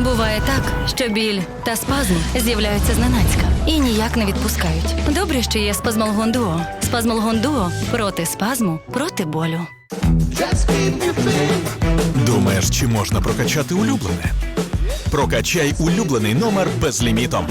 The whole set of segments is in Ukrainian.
Буває так, що біль та спазм з'являються зненацька і ніяк не відпускають. Добре, що є спазмолгон дуо. Спазмолгон дуо проти спазму, проти болю. Думаєш, чи можна прокачати улюблене? Прокачай улюблений номер безлімітом.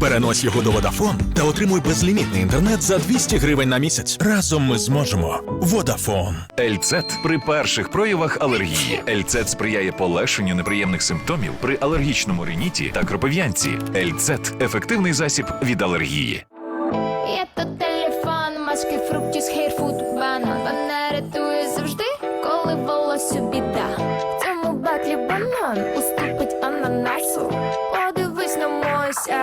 Перенось його до Vodafone та отримуй безлімітний інтернет за 200 гривень на місяць. Разом ми зможемо. Vodafone. Ельцет при перших проявах алергії. Ельцет сприяє полегшенню неприємних симптомів при алергічному риніті та кропив'янці. Ельцет ефективний засіб від алергії. Є то телефон, маски, фруктів, хейрфуд, банан. Мене рятує завжди, коли волосся біда.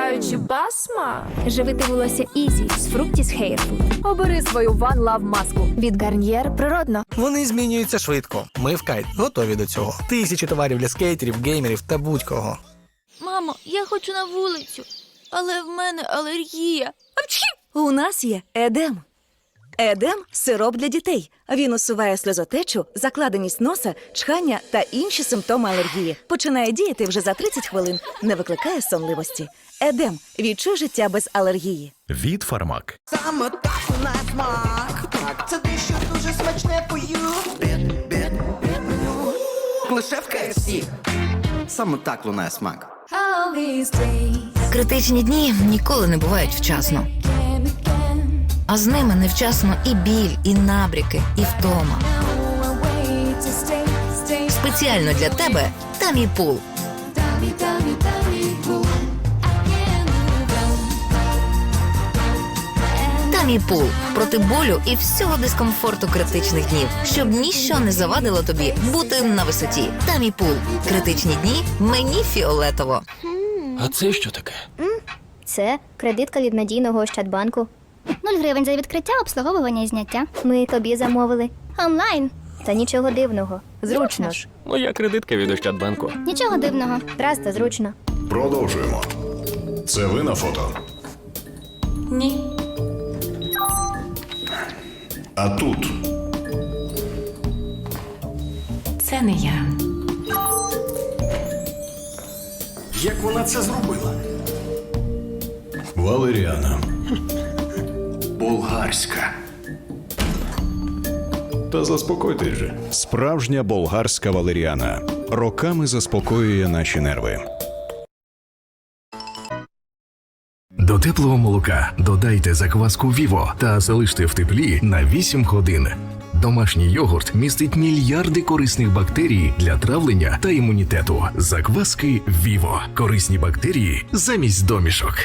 Мою сяючу басма. Живити волосся Ізі з Fructis Hair Food. Обери свою One Love маску. Від Гарнієр природно. Вони змінюються швидко. Ми в кайт готові до цього. Тисячі товарів для скейтерів, геймерів та будь-кого. Мамо, я хочу на вулицю, але в мене алергія. У нас є Едем. Едем сироп для дітей. Він усуває сльозотечу, закладеність носа, чхання та інші симптоми алергії. Починає діяти вже за 30 хвилин, не викликає сонливості. Едем відчуй життя без алергії. Від Фармак. Саме так у нас смак. Так, це те, що дуже смачне пою. Бід, бід, бід меню. Лише в KFC. Саме так лунає смак. Критичні дні ніколи не бувають вчасно. А з ними невчасно і біль, і набріки, і втома. Спеціально для тебе move on. Таміпул проти болю і всього дискомфорту критичних днів, щоб ніщо не завадило тобі бути на висоті. Таміпул. Критичні дні мені фіолетово. А це що таке? Це кредитка від надійного Ощадбанку. 0 гривень за відкриття, обслуговування і зняття. Ми тобі замовили. Онлайн. Та нічого дивного. Зручно ж. Моя кредитка від Ощадбанку. Нічого дивного. Просто зручно. Продовжуємо. Це ви на фото. Ні. А тут Це не я. Як вона це зробила? Валеріана. Болгарська. Та заспокойтесь же. Справжня болгарська валеріана. Роками заспокоює наші нерви. До теплого молока додайте закваску Віво та залиште в теплі на 8 годин. Домашній йогурт містить мільярди корисних бактерій для травлення та імунітету. Закваски Віво. Корисні бактерії замість домішок.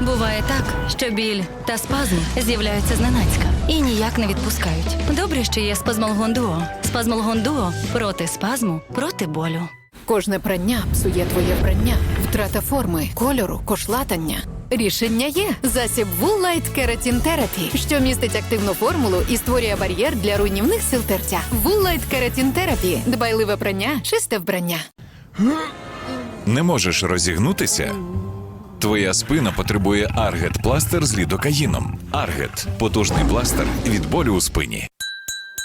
Буває так, що біль та спазм з'являються зненацька і ніяк не відпускають. Добре, що є спазмолгон дуо. Спазмолгон дуо проти спазму, проти болю. Кожне прання псує твоє вбрання, втрата форми, кольору, кошлатання. Рішення є засіб Wool Light Keratin Therapy, що містить активну формулу і створює бар'єр для руйнівних сил тертя. Wool Light Keratin Therapy – дбайливе прання, чисте вбрання. Не можеш розігнутися? Твоя спина потребує Аргет пластир з лідокаїном. Аргет потужний пластир від болю у спині.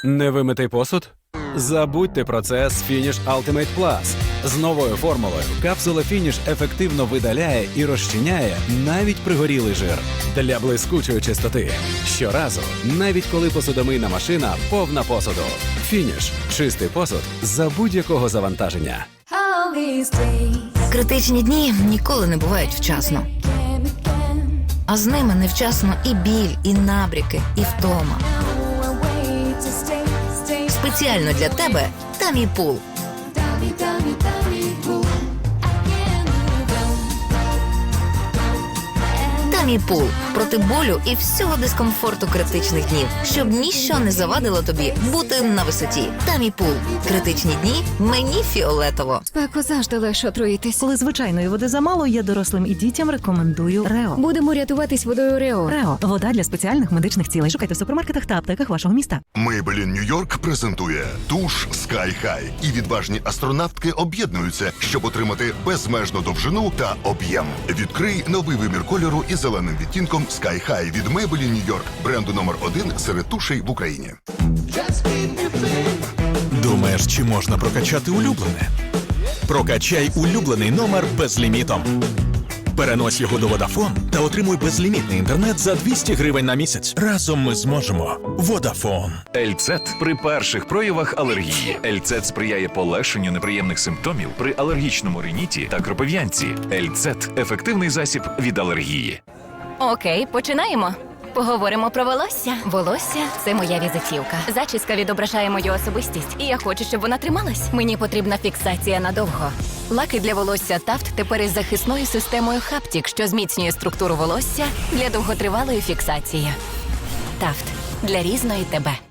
Невимитий посуд? Забудьте про це з Finish Ultimate Plus. З новою формулою капсула Finish ефективно видаляє і розчиняє навіть пригорілий жир для блискучої чистоти. Щоразу, навіть коли посудомийна машина повна посуду. Finish – чистий посуд за будь-якого завантаження. Критичні дні ніколи не бувають вчасно, а з ними невчасно і біль, і набріки, і втома. Спеціально для тебе там і dummy, on. Таміпул проти болю і всього дискомфорту критичних днів, щоб ніщо не завадило тобі бути на висоті. Таміпул. Критичні дні мені фіолетово. Спеку завжди легше отруїтись. Коли звичайної води замало, я дорослим і дітям рекомендую Рео. Будемо рятуватись водою Рео. Рео вода для спеціальних медичних цілей. Шукайте в супермаркетах та аптеках вашого міста. Maybelline New York презентує туш Sky High. І відважні астронавтки об'єднуються, щоб отримати безмежну довжину та об'єм. Відкрий новий вимір кольору із зеленим відтінком Sky High від New York, бренду номер один серед тушей в Україні. Думаєш, чи можна прокачати улюблене? Прокачай улюблений номер безлімітом. Перенось його до Vodafone та отримуй безлімітний інтернет за 200 гривень на місяць. Разом ми зможемо. Vodafone. Ельцет при перших проявах алергії. Ельцет сприяє полегшенню неприємних симптомів при алергічному риніті та кропив'янці. Ельцет ефективний засіб від алергії. Окей, починаємо. Поговоримо про волосся. Волосся це моя візитівка. Зачіска відображає мою особистість, і я хочу, щоб вона трималась. Мені потрібна фіксація надовго. Лаки для волосся Тафт тепер із захисною системою Хаптік, що зміцнює структуру волосся для довготривалої фіксації. Тафт для різної тебе.